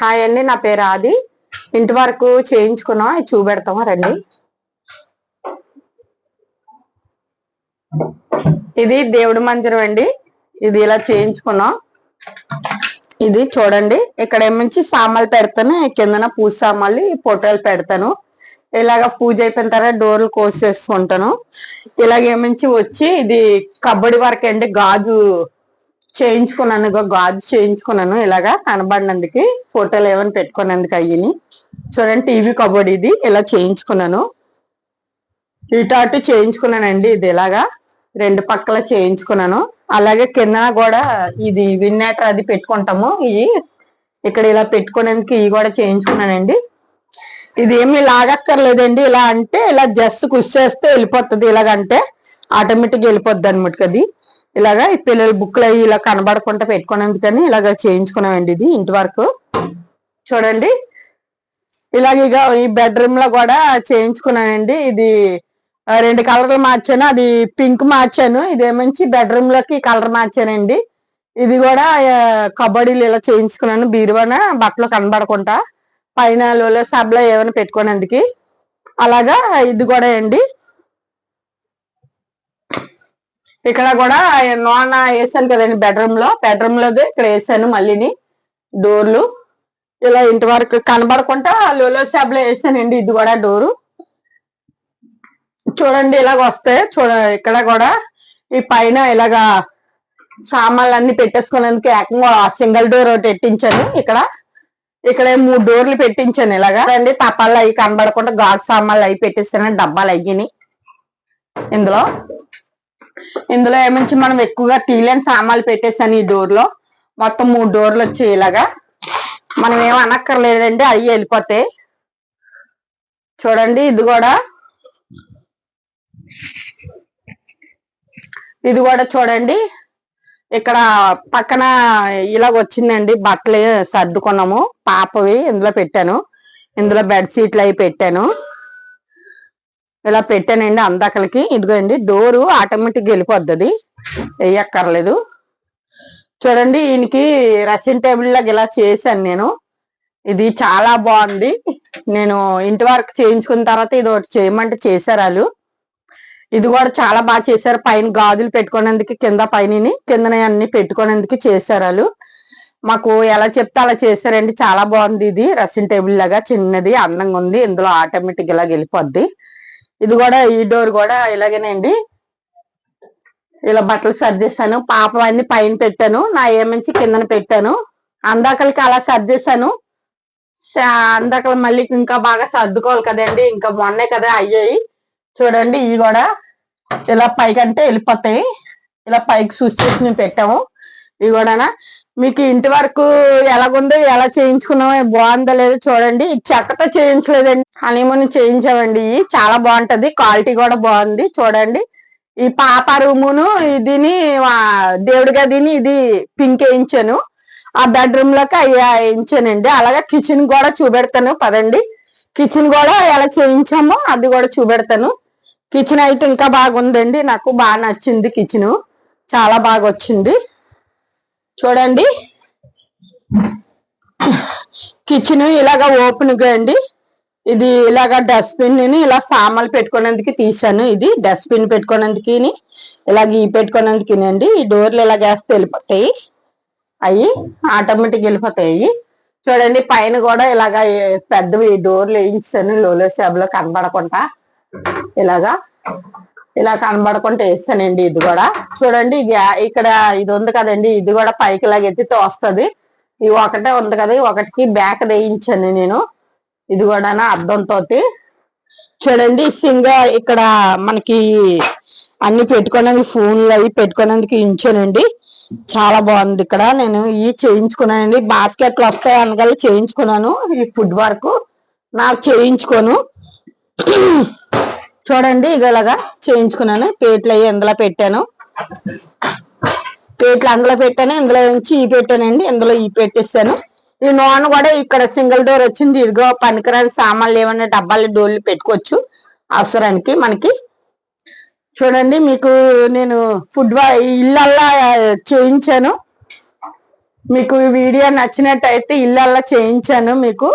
Hi అండి నా పేరు ఆది. ఇంటి వరకు చేయించుకున్నాం ఇది రండి. ఇది దేవుడి మందిరం అండి. ఇది ఇలా చేయించుకున్నాం. ఇది చూడండి. ఇక్కడ ఏమించి సామాన్లు పెడతాను. కిందన పూజ సామాన్లు ఈ ఫోటోలు పెడతాను. ఇలాగ పూజ అయిపోయిన తర్వాత డోర్లు కోసేసుకుంటాను. ఇలాగేమించి వచ్చి ఇది కబడ్డీ వరకు అండి గాజు చేయించుకున్నాను ఇగో గాజు చేయించుకున్నాను ఇలాగా కనబడినందుకు ఫోటోలు ఏమైనా పెట్టుకున్నందుకు అయ్యిని చూడండి టీవీ కబోర్డ్ ఇది ఇలా చేయించుకున్నాను. ఇటు అటు చేయించుకున్నానండి ఇది ఇలాగా రెండు పక్కల చేయించుకున్నాను. అలాగే కింద కూడా ఇది విన్నటర్ అది పెట్టుకుంటాము ఇవి ఇక్కడ ఇలా పెట్టుకునేందుకు ఇవి కూడా చేయించుకున్నానండి. ఇది ఏమి లాగక్కర్లేదండి ఇలా అంటే ఇలా జస్ట్ కుషేస్తే వెళ్ళిపోతుంది ఇలాగంటే ఆటోమేటిక్ వెళ్ళిపోద్ది అనమాట అది. ఇలాగా పిల్లల బుక్లు అవి ఇలా కనబడకుండా పెట్టుకునేందుకని ఇలాగ చేయించుకున్నామండి ఇది ఇంటి వరకు. చూడండి. ఇలాగ ఇక ఈ బెడ్రూమ్లో కూడా చేయించుకున్నానండి. ఇది రెండు కలర్లు మార్చాను. అది పింక్ మార్చాను. ఇదేమంచి బెడ్రూమ్లోకి కలర్ మార్చానండి. ఇది కూడా కబడ్డీలు ఇలా చేయించుకున్నాను. బీరువాన బట్టలు కనబడకుండా పైన లో సబ్లో ఏమైనా పెట్టుకునేందుకు అలాగా ఇది కూడా అండి. ఇక్కడ కూడా నోన వేసాను కదండి బెడ్రూమ్లో. బెడ్రూమ్ లోది ఇక్కడ వేసాను మళ్ళీని. డోర్లు ఇలా ఇంటి వరకు కనబడకుండా లోలో సాబ్లో వేసానండి. ఇది కూడా డోరు చూడండి ఇలాగ వస్తాయి. చూడ ఇక్కడ కూడా ఈ పైన ఇలాగా సామాన్లు అన్ని పెట్టేసుకునేందుకు ఏకంగా సింగిల్ డోర్ ఒకటి పెట్టించాను ఇక్కడ. ఇక్కడ మూడు డోర్లు పెట్టించాను ఇలాగా. రండి తపాలు అవి కనబడకుండా గాజు సామాన్లు అవి పెట్టేస్తాను. డబ్బాలు అయ్యిని. ఇందులో. ఇందులో ఏమించి మనం ఎక్కువగా తీయలేని సామాన్లు పెట్టేసాను ఈ డోర్లో. మొత్తం మూడు డోర్లు వచ్చేలాగా మనం ఏం అనక్కర్లేదండి అవి వెళ్ళిపోతాయి. చూడండి ఇది కూడా. ఇది కూడా చూడండి. ఇక్కడ పక్కన ఇలాగ వచ్చిందండి బట్టలు సర్దుకున్నాము. పాపవి ఇందులో పెట్టాను. ఇందులో బెడ్ షీట్లు అవి పెట్టాను. ఇలా పెట్టానండి అందకలకి. ఇదిగోండి డోరు ఆటోమేటిక్ వెళ్ళిపోద్ది. వేయక్కర్లేదు. చూడండి ఈయనకి రష్యన్ టేబుల్ లాగా ఇలా చేశాను నేను. ఇది చాలా బాగుంది. నేను ఇంటి వరకు చేయించుకున్న తర్వాత ఇది ఒకటి చేయమంటే చేశారు వాళ్ళు. ఇది కూడా చాలా బాగా చేశారు. పైన గాజులు పెట్టుకునేందుకు కింద పైన కిందన అన్ని పెట్టుకునేందుకు చేశారు వాళ్ళు. మాకు ఎలా చెప్తే అలా చేశారండి. చాలా బాగుంది ఇది. రష్యన్ టేబుల్ లాగా చిన్నది అందంగా ఉంది. ఇందులో ఆటోమేటిక్ ఇలా వెళ్ళిపోద్ది. ఇది కూడా ఈ డోర్ కూడా ఇలాగేనండి ఇలా బట్టలు సర్దేశాను పాప అన్ని పైన పెట్టాను. నా ఏమంచి కిందన పెట్టాను. అందాకలకి అలా సర్దేశాను అందాకలు మళ్ళీ ఇంకా బాగా సర్దుకోవాలి కదండి. ఇంకా మొన్నే కదా అయ్యాయి. చూడండి ఇవి కూడా ఇలా పైకంటే వెళ్ళిపోతాయి. ఇలా పైకి చూసేసి మేము పెట్టాము. ఇవి కూడా మీకు ఇంటి వరకు ఎలాగుందో ఎలా చేయించుకున్నామో బాగుందో లేదో చూడండి. చెక్కతో చేయించలేదండి. హనీమూన్ చేయించామండి. ఇవి చాలా బాగుంటది. క్వాలిటీ కూడా బాగుంది. చూడండి. ఈ పాప రూమును ఇదిని దేవుడి గదిని ఇది పింక్ వేయించాను. ఆ బెడ్రూమ్లోకి అవి వేయించానండి. అలాగే కిచెన్ కూడా చూపెడతాను. పదండి. కిచెన్ కూడా ఎలా చేయించామో అది కూడా చూపెడతాను. కిచెన్ అయితే ఇంకా బాగుందండి. నాకు బాగా నచ్చింది కిచెన్. చాలా బాగా వచ్చింది. చూడండి. కిచెన్ ఇలాగ ఓపెన్గా అండి. ఇది ఇలాగ డస్ట్బిన్ని ఇలా సామాన్లు పెట్టుకునేందుకు తీసాను ఇది డస్ట్బిన్ పెట్టుకునేందుకు ఇలాగ ఈ పెట్టుకునేందుకు అండి. ఈ డోర్లు ఇలాగ వేస్తే వెళ్ళిపోతాయి. అవి ఆటోమేటిక్ వెళ్ళిపోతాయి. చూడండి పైన కూడా ఇలాగ పెద్దవి డోర్లు వేయించాను. లోలో షాప్ కనబడకుండా ఇలాగా. ఇలా కనబడకుండా వేస్తానండి ఇది కూడా. చూడండి ఇక్కడ ఇది ఉంది కదండి ఇది కూడా పైకి ఇలాగ ఎత్తితే ఇది ఒకటే ఉంది కదా ఒకటికి బ్యాక్ వేయించాను నేను. ఇది కూడా అద్దంతో చూడండి సింగ ఇక్కడ మనకి అన్ని పెట్టుకోవడానికి ఫోన్లు అవి పెట్టుకోవడానికి ఇంచానండి చాలా బాగుంది ఇక్కడ. నేను ఇవి చేయించుకున్నానండి. బాస్కెట్లు వస్తాయి అనగా చేయించుకున్నాను. ఈ ఫుడ్ వరకు. నాకు చేయించుకోను. చూడండి ఇది ఇలాగా చేయించుకున్నాను. పేట్లు అవి ఇందులో పెట్టాను. పేట్లు అందులో పెట్టాను ఇందులో నుంచి ఈ పెట్టానండి ఇందులో ఈ పెట్టేసాను. ఈ నూనె కూడా ఇక్కడ సింగిల్ డోర్ వచ్చింది. ఇదిగో పనికిరాని సామాన్లు ఏమన్నా డబ్బాలు డోర్లు పెట్టుకోవచ్చు అవసరానికి మనకి. చూడండి మీకు నేను ఫుడ్ ఇళ్ళల్లా చేయించాను. మీకు ఈ వీడియో నచ్చినట్టయితే ఇళ్ళల్లా చేయించాను మీకు.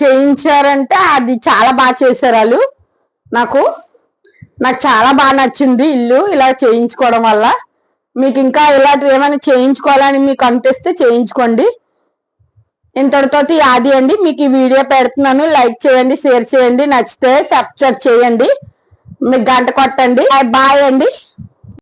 చేయించారంటే అది చాలా బాగా చేశారు వాళ్ళు. నాకు నాకు చాలా బాగా నచ్చింది ఇల్లు ఇలా చేయించుకోవడం వల్ల. మీకు ఇంకా ఇలాంటివి ఏమైనా చేయించుకోవాలని మీకు అనిపిస్తే చేయించుకోండి. ఇంతటితోటి ఆది అండి. మీకు ఈ వీడియో పెడుతున్నాను. లైక్ చేయండి షేర్ చేయండి. నచ్చితే సబ్స్క్రైబ్ చేయండి. మీకు గంట కొట్టండి. బాయ్ అండి.